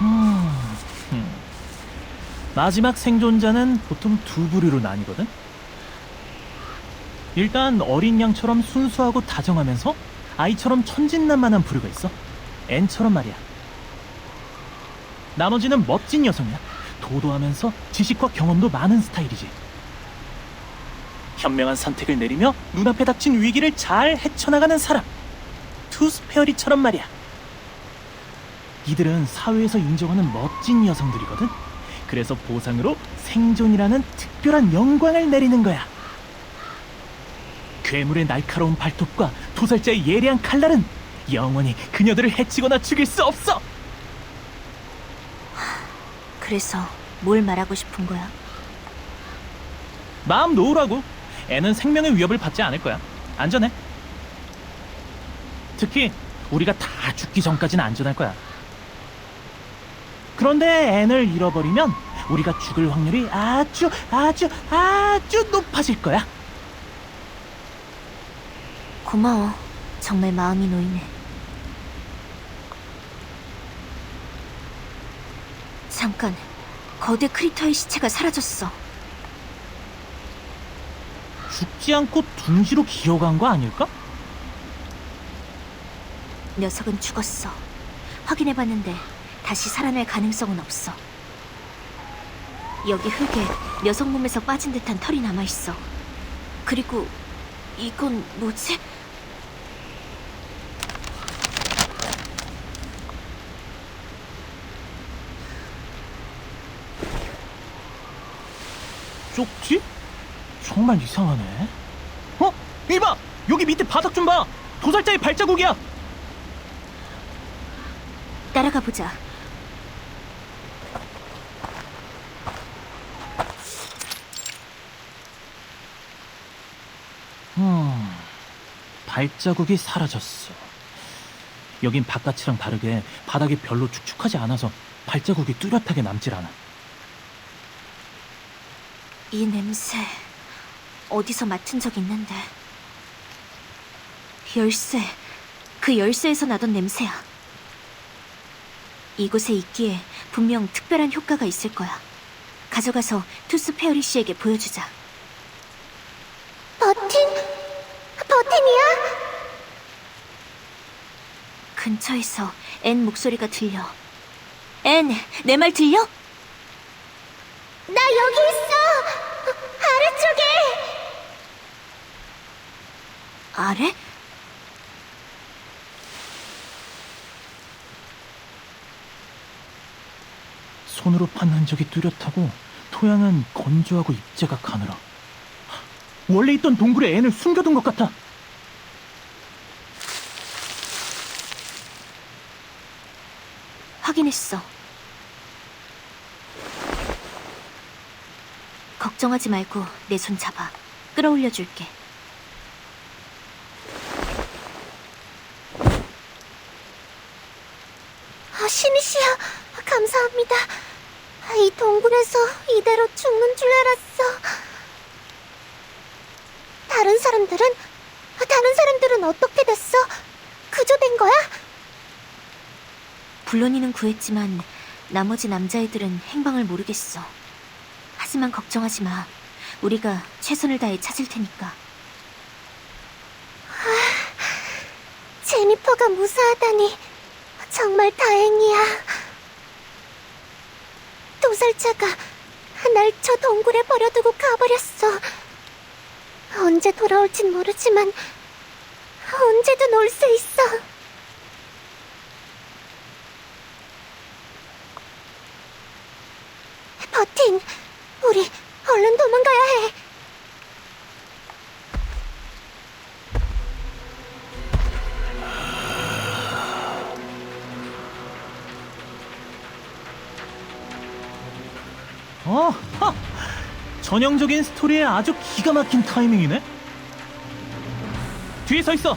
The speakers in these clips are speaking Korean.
음, 음. 마지막 생존자는 보통 두 부류로 나뉘거든. 일단 어린 양처럼 순수하고 다정하면서 아이처럼 천진난만한 부류가 있어. 앤처럼 말이야. 나머지는 멋진 여성이야. 도도하면서 지식과 경험도 많은 스타일이지. 현명한 선택을 내리며 눈앞에 닥친 위기를 잘 헤쳐나가는 사람. 투스페어리처럼 말이야. 이들은 사회에서 인정하는 멋진 여성들이거든. 그래서 보상으로 생존이라는 특별한 영광을 내리는 거야. 괴물의 날카로운 발톱과 도살자의 예리한 칼날은 영원히 그녀들을 해치거나 죽일 수 없어. 그래서 뭘 말하고 싶은 거야? 마음 놓으라고. 애는 생명의 위협을 받지 않을 거야. 안전해. 특히 우리가 다 죽기 전까지는 안전할 거야. 그런데 앤을 잃어버리면 우리가 죽을 확률이 아주 아주 아주 높아질 거야. 고마워. 정말 마음이 놓이네. 잠깐, 거대 크리터의 시체가 사라졌어. 죽지 않고 둥지로 기어간 거 아닐까? 녀석은 죽었어. 확인해봤는데 다시 살아날 가능성은 없어. 여기 흙에 녀석 몸에서 빠진 듯한 털이 남아있어. 그리고 이건 뭐지? 쪽지? 정말 이상하네. 어? 이봐! 여기 밑에 바닥 좀 봐! 도살자의 발자국이야! 따라가 보자. 발자국이 사라졌어. 여긴 바깥이랑 다르게 바닥이 별로 축축하지 않아서 발자국이 뚜렷하게 남질 않아. 이 냄새 어디서 맡은 적 있는데 열쇠 그 열쇠에서 나던 냄새야 이곳에 있기에 분명 특별한 효과가 있을 거야 가져가서 투스 페어리 씨에게 보여주자 버틴? 버틴이야? 근처에서 앤 목소리가 들려 앤, 내 말 들려? 나 여기 있어! 아래쪽에! 아래? 손으로 판 흔적이 뚜렷하고 토양은 건조하고 입자가 가늘어. 원래 있던 동굴에 앤을 숨겨둔 것 같아. 확인했어. 걱정하지 말고 내 손 잡아. 끌어올려 줄게. 아, 시미씨야. 감사합니다. 이 동굴에서 이대로 죽는 줄 알았어. 다른 사람들은? 다른 사람들은 어떻게 됐어? 구조된 거야? 블론이는 구했지만 나머지 남자애들은 행방을 모르겠어. 하지만 걱정하지 마. 우리가 최선을 다해 찾을 테니까. 제니퍼가 무사하다니 정말 다행이야. 도살자가 날 저 동굴에 버려두고 가버렸어. 언제 돌아올진 모르지만 언제든 올 수 있어. 버틴, 우리 얼른 도망가야 해. 어, 하! 전형적인 스토리에 아주 기가 막힌 타이밍이네. 뒤에 서 있어.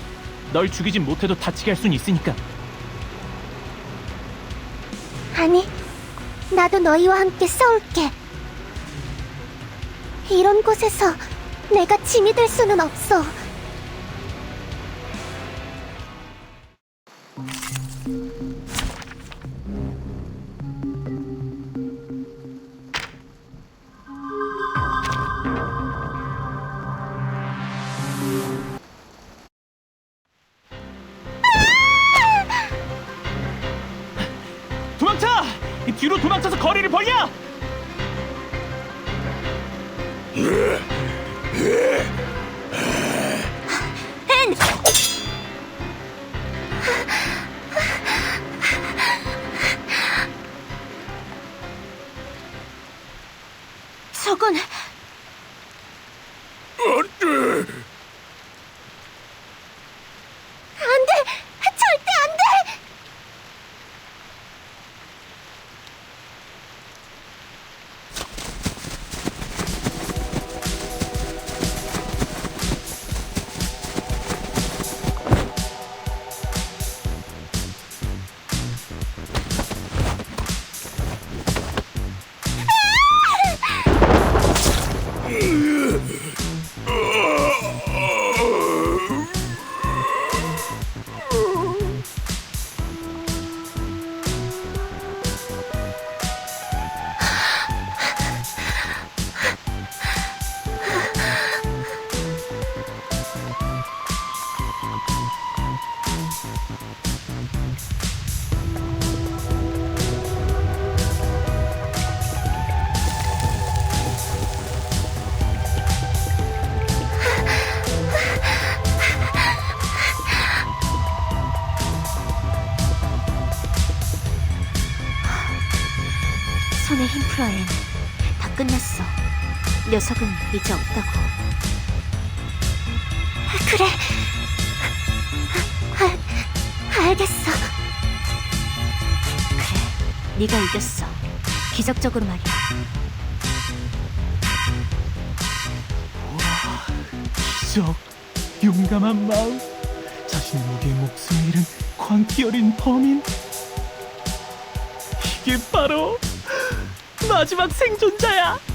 널 죽이진 못해도 다치게 할 순 있으니까. 아니, 나도 너희와 함께 싸울게. 이런 곳에서 내가 짐이 될 수는 없어. 뒤로 도망쳐서 거리를 벌려! 손에 힘 앤. 다 끝났어. 녀석은 이제 없다고. 그래. 아, 알겠어. 그래, 네가 이겼어. 기적적으로 말이야. 기적, 용감한 마음, 자신의 무게의 목숨을 잃은 광기 어린 범인. 이게 바로 마지막 생존자야.